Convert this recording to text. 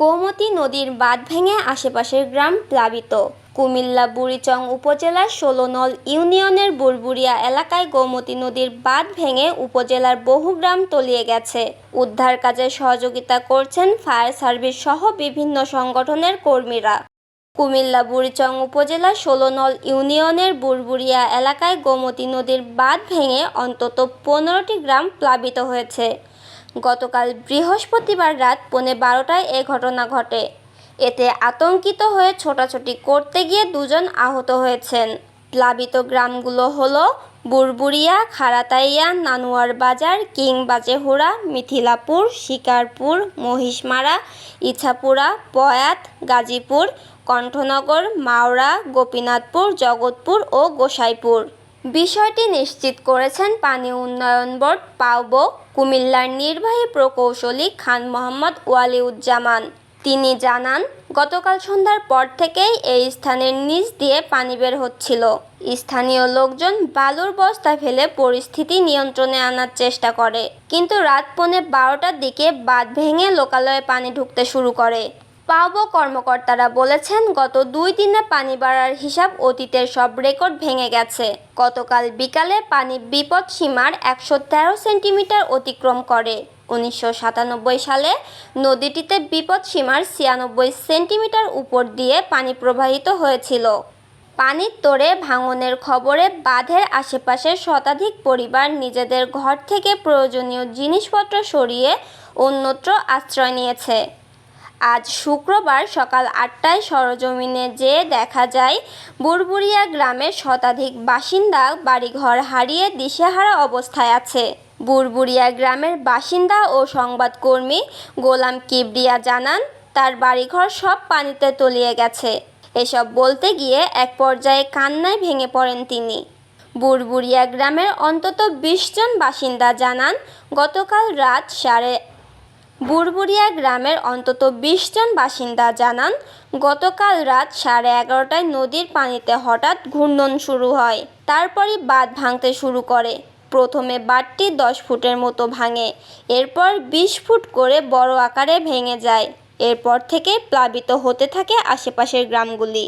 গোমতী নদীর বাঁধ ভেঙে আশেপাশের গ্রাম প্লাবিত। কুমিল্লা, বুড়িচং উপজেলার ষোলনল ইউনিয়নের বুরবুরিয়া এলাকায় গোমতী নদীর বাঁধ ভেঙে উপজেলার বহু গ্রাম তলিয়ে গেছে। উদ্ধার কাজে সহযোগিতা করছেন ফায়ার সার্ভিস সহ বিভিন্ন সংগঠনের কর্মীরা। কুমিল্লা, বুড়িচং উপজেলার ষোলনল ইউনিয়নের বুরবুরিয়া এলাকায় গোমতী নদীর বাঁধ ভেঙে অন্তত পনেরোটি গ্রাম প্লাবিত হয়েছে। গতকাল বৃহস্পতিবার রাত পৌনে বারোটায় এ ঘটনা ঘটে। এতে আতঙ্কিত হয়ে ছোটাছুটি করতে গিয়ে দুজন আহত হয়েছেন। প্লাবিত গ্রামগুলো হলো বুরবুরিয়া খারাতাইয়া, নানুয়ার বাজার কিং বাজেহুড়া মিথিলাপুর, শিকারপুর, মহিষমারা, ইছাপুরা, পয়াত, গাজীপুর, কণ্ঠনগর মাওড়া গোপীনাথপুর, জগৎপুর ও গোসাইপুর। বিষয়টি নিশ্চিত করেছেন পানি উন্নয়ন বোর্ড পাওবো কুমিল্লার নির্বাহী প্রকৌশলী খান মোহাম্মদ ওয়ালিউজ্জামান। তিনি জানান, গতকাল সন্ধ্যার পর থেকেই এই স্থানের নিচ দিয়ে পানি বের হচ্ছিল। স্থানীয় লোকজন বালুর বস্তা ফেলে পরিস্থিতি নিয়ন্ত্রণে আনার চেষ্টা করে, কিন্তু রাত পৌনে বারোটার দিকে বাঁধ ভেঙে লোকালয়ে পানি ঢুকতে শুরু করে। পাওবো কর্মকর্তারা বলেছেন, গত দুই দিনে পানি বাড়ার হিসাব অতীতের সব রেকর্ড ভেঙে গেছে। গতকাল বিকালে পানি বিপদ সীমার একশো তেরো সেন্টিমিটার অতিক্রম করে। উনিশশো সাতানব্বই সালে নদীটিতে বিপদ সীমার ছিয়ানব্বই সেন্টিমিটার উপর দিয়ে পানি প্রবাহিত হয়েছিল। পানির তোড়ে ভাঙনের খবরে বাঁধের আশেপাশের শতাধিক পরিবার নিজেদের ঘর থেকে প্রয়োজনীয় জিনিসপত্র সরিয়ে অন্যত্র আশ্রয় নিয়েছে। আজ শুক্রবার সকাল আটটায় সরজমিনে যেয়ে দেখা যায় বুরবুরিয়া গ্রামের শতাধিক বাসিন্দা বাড়িঘর হারিয়ে দিশেহারা অবস্থায় আছে। বুরবুরিয়া গ্রামের বাসিন্দা ও সংবাদকর্মী গোলাম কিবরিয়া জানান, তার বাড়িঘর সব পানিতে তলিয়ে গেছে। এসব বলতে গিয়ে এক পর্যায়ে কান্নায় ভেঙে পড়েন তিনি। বুরবুরিয়া গ্রামের অন্তত বিশ জন বাসিন্দা জানান, গতকাল রাত সাড়ে বুরবুরিয়া গ্রামের অন্তত বিশ জন বাসিন্দা জানান, গতকাল রাত সাড়ে এগারোটায় নদীর পানিতে হঠাৎ ঘূর্ণন শুরু হয়। তারপরই বাঁধ ভাঙতে শুরু করে। প্রথমে বাঁধটি দশ ফুটের মতো ভাঙে, এরপর বিশ ফুট করে বড় আকারে ভেঙে যায়। এরপর থেকে প্লাবিত হতে থাকে আশেপাশের গ্রামগুলি।